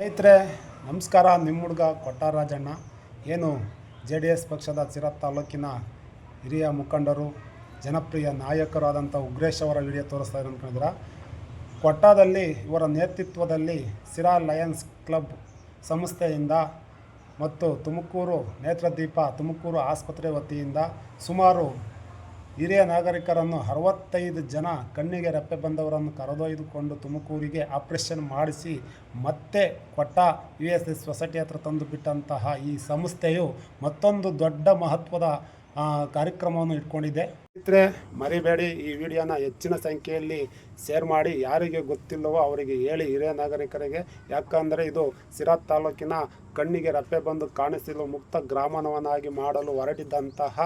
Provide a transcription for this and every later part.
ಸ್ನೇಹಿತರೆ, ನಮಸ್ಕಾರ. ನಿಮ್ಮ ಹುಡುಗ ಕೊಟ್ಟಾರಾಜಣ್ಣ. ಏನು? ಜೆ ಡಿ ಎಸ್ ಪಕ್ಷದ ಸಿರಾ ತಾಲೂಕಿನ ಹಿರಿಯ ಮುಖಂಡರು, ಜನಪ್ರಿಯ ನಾಯಕರಾದಂಥ ಉಗ್ರೇಶ್ ಅವರ ವಿಡಿಯೋ ತೋರಿಸ್ತಾ ಇದ್ದಾರೆ ಅನ್ಕೊಂಡಿದ್ದೀರಾ ಕೊಟ್ಟಾದಲ್ಲಿ ಇವರ ನೇತೃತ್ವದಲ್ಲಿ ಸಿರಾ ಲಯನ್ಸ್ ಕ್ಲಬ್ ಸಂಸ್ಥೆಯಿಂದ ಮತ್ತು ತುಮಕೂರು ನೇತ್ರದೀಪ ತುಮಕೂರು ಆಸ್ಪತ್ರೆ ವತಿಯಿಂದ ಸುಮಾರು ಹಿರಿಯ ನಾಗರಿಕರನ್ನು ಅರವತ್ತೈದು ಜನ ಕಣ್ಣಿಗೆ ರೆಪ್ಪೆ ಬಂದವರನ್ನು ಕರೆದೊಯ್ದುಕೊಂಡು ತುಮಕೂರಿಗೆ ಆಪರೇಷನ್ ಮಾಡಿಸಿ ಮತ್ತೆ ಕೊಟ್ಟ ಯು ಎಸ್ ಎಸ್ ಸೊಸೈಟಿ ಹತ್ರ ತಂದು ಬಿಟ್ಟಂತಹ ಈ ಸಂಸ್ಥೆಯು ಮತ್ತೊಂದು ದೊಡ್ಡ ಮಹತ್ವದ ಕಾರ್ಯಕ್ರಮವನ್ನು ಇಟ್ಕೊಂಡಿದೆ ಇದ್ರೆ ಮರಿಬೇಡಿ, ಈ ವಿಡಿಯೋನ ಹೆಚ್ಚಿನ ಸಂಖ್ಯೆಯಲ್ಲಿ ಶೇರ್ ಮಾಡಿ, ಯಾರಿಗೆ ಗೊತ್ತಿಲ್ಲವೋ ಅವರಿಗೆ ಹೇಳಿ ಹಿರಿಯ ನಾಗರಿಕರಿಗೆ. ಯಾಕಂದರೆ ಇದು ಸಿರಾ ತಾಲೂಕಿನ ಕಣ್ಣಿಗೆ ರಪ್ಪೆ ಬಂದು ಕಾಣಿಸಲು ಮುಕ್ತ ಗ್ರಾಮವನ್ನಾಗಿ ಮಾಡಲು ಹೊರಟಿದ್ದಂತಹ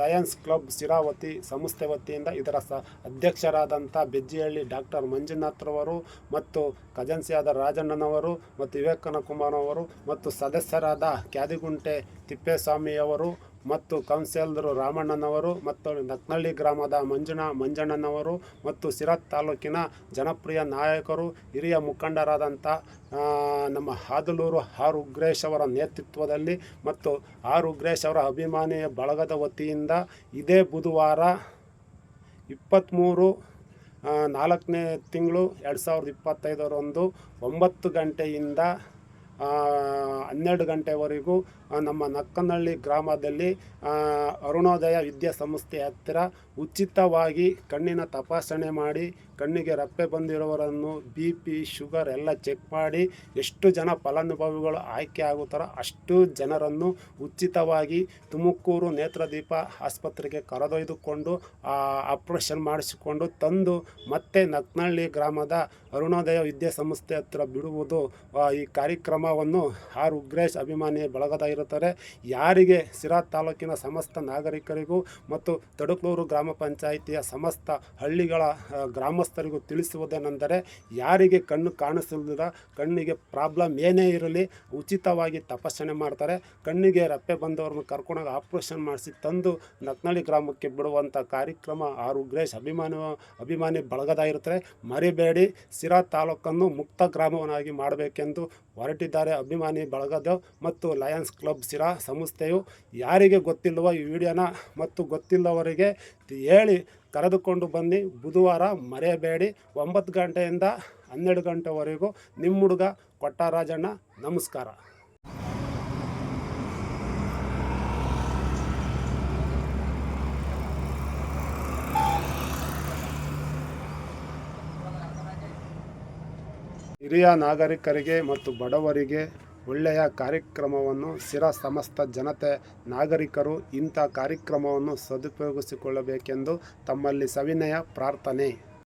ಲಯನ್ಸ್ ಕ್ಲಬ್ ಸಿರಾವತಿ ಸಂಸ್ಥೆ ವತಿಯಿಂದ ಇದರ ಸ, ಅಧ್ಯಕ್ಷರಾದಂಥ ಬೆಜ್ಜಿಹಳ್ಳಿ ಡಾಕ್ಟರ್ ಮಂಜುನಾಥ್ರವರು ಮತ್ತು ಖಜನ್ಸಿಯಾದ ರಾಜಣ್ಣನವರು ಮತ್ತು ವಿವೇಕನ ಕುಮಾರವರು ಮತ್ತು ಸದಸ್ಯರಾದ ಕ್ಯಾದಿಗುಂಟೆ ತಿಪ್ಪೇಸ್ವಾಮಿಯವರು ಮತ್ತು ಕೌನ್ಸಿಲರು ರಾಮಣ್ಣನವರು ಮತ್ತು ನಕ್ನಳ್ಳಿ ಗ್ರಾಮದ ಮಂಜುನಾ ಮಂಜಣ್ಣನವರು ಮತ್ತು ಸಿರತ್ ತಾಲೂಕಿನ ಜನಪ್ರಿಯ ನಾಯಕರು, ಹಿರಿಯ ಮುಖಂಡರಾದಂಥ ನಮ್ಮ ಹಾದಲೂರು ಆರ್. ಉಗ್ರೇಶ್ ಅವರ ನೇತೃತ್ವದಲ್ಲಿ ಮತ್ತು ಆರ್. ಉಗ್ರೇಶ್ ಅವರ ಅಭಿಮಾನಿ ಬಳಗದ ವತಿಯಿಂದ ಇದೇ ಬುಧವಾರ ಇಪ್ಪತ್ತ್ಮೂರು ನಾಲ್ಕನೇ ತಿಂಗಳು ಎರಡು ಸಾವಿರದ ಇಪ್ಪತ್ತೈದರಂದು ಒಂಬತ್ತು ಗಂಟೆಯಿಂದ ಹನ್ನೆರಡು ಗಂಟೆವರೆಗೂ ನಮ್ಮ ನಕ್ಕನಹಳ್ಳಿ ಗ್ರಾಮದಲ್ಲಿ ಅರುಣೋದಯ ವಿದ್ಯಾಸಂಸ್ಥೆ ಹತ್ತಿರ ಉಚಿತವಾಗಿ ಕಣ್ಣಿನ ತಪಾಸಣೆ ಮಾಡಿ, ಕಣ್ಣಿಗೆ ರಪ್ಪೆ ಬಂದಿರೋವರನ್ನು ಬಿ ಪಿ ಶುಗರ್ ಎಲ್ಲ ಚೆಕ್ ಮಾಡಿ ಎಷ್ಟು ಜನ ಫಲಾನುಭವಿಗಳು ಆಯ್ಕೆ ಆಗುತ್ತಾರೋ ಅಷ್ಟು ಜನರನ್ನು ಉಚಿತವಾಗಿ ತುಮಕೂರು ನೇತ್ರದೀಪ ಆಸ್ಪತ್ರೆಗೆ ಕರೆದೊಯ್ದುಕೊಂಡು ಆಪ್ರೇಷನ್ ಮಾಡಿಸಿಕೊಂಡು ತಂದು ಮತ್ತೆ ನಕ್ನಹಳ್ಳಿ ಗ್ರಾಮದ ಅರುಣೋದಯ ವಿದ್ಯಾಸಂಸ್ಥೆ ಹತ್ತಿರ ಬಿಡುವುದು ಈ ಈ ಕಾರ್ಯಕ್ರಮವನ್ನು ಆರ್ ಉಗ್ರೇಶ್ ಅಭಿಮಾನಿ ಬಳಗದ ಇರುತ್ತಾರೆ ಯಾರಿಗೆ? ಸಿರಾ ತಾಲೂಕಿನ ಸಮಸ್ತ ನಾಗರಿಕರಿಗೂ ಮತ್ತು ತಡುಕ್ಲೂರು ಗ್ರಾಮ ಪಂಚಾಯಿತಿಯ ಸಮಸ್ತ ಹಳ್ಳಿಗಳ ಗ್ರಾಮಸ್ಥರಿಗೂ ತಿಳಿಸುವುದೇನೆಂದರೆ, ಯಾರಿಗೆ ಕಣ್ಣು ಕಾಣಿಸಲಿಲ್ಲ, ಕಣ್ಣಿಗೆ ಪ್ರಾಬ್ಲಮ್ ಏನೇ ಇರಲಿ, ಉಚಿತವಾಗಿ ತಪಾಸಣೆ ಮಾಡ್ತಾರೆ. ಕಣ್ಣಿಗೆ ರಪ್ಪೆ ಬಂದವರನ್ನು ಕರ್ಕೊಂಡೋಗಿ ಆಪ್ರೇಷನ್ ಮಾಡಿಸಿ ತಂದು ನಕ್ನಳ್ಳಿ ಗ್ರಾಮಕ್ಕೆ ಬಿಡುವಂಥ ಕಾರ್ಯಕ್ರಮ ಆರ್ ಉಗ್ರೇಶ್ ಅಭಿಮಾನಿ ಅಭಿಮಾನಿ ಬಳಗದ ಇರ್ತಾರೆ ಮರಿಬೇಡಿ ಸಿರಾ ತಾಲೂಕನ್ನು ಮುಕ್ತ ಗ್ರಾಮವನ್ನಾಗಿ ಮಾಡಬೇಕೆಂದು ಹೊರಟಿದ್ದಾರೆ ಅಭಿಮಾನಿ ಬಳಗದ ಮತ್ತು ಲಯನ್ಸ್ ಕ್ಲಬ್ ಸಿರಾ ಸಂಸ್ಥೆಯು ಯಾರಿಗೆ ಗೊತ್ತಿಲ್ಲವ ಈ ವಿಡಿಯೋನ ಮತ್ತು ಗೊತ್ತಿಲ್ಲವರಿಗೆ ಹೇಳಿ ಕರೆದುಕೊಂಡು ಬನ್ನಿ. ಬುಧವಾರ ಮರೆಯಬೇಡಿ. ಒಂಬತ್ತು ಗಂಟೆಯಿಂದ ಹನ್ನೆರಡು ಗಂಟೆವರೆಗೂ ನಿಮ್ಮ ಹುಡುಗ ಕೊಟ್ಟಾರಾಜಣ್ಣ ನಮಸ್ಕಾರ. ಹಿರಿಯ ನಾಗರಿಕರಿಗೆ ಮತ್ತು ಬಡವರಿಗೆ ಒಳ್ಳೆಯ ಕಾರ್ಯಕ್ರಮವನ್ನು ಸ್ಥಿರ ಸಮಸ್ತ ಜನತೆ, ನಾಗರಿಕರು ಇಂಥ ಕಾರ್ಯಕ್ರಮವನ್ನು ಸದುಪಯೋಗಿಸಿಕೊಳ್ಳಬೇಕೆಂದು ತಮ್ಮಲ್ಲಿ ಸವಿನಯ ಪ್ರಾರ್ಥನೆ.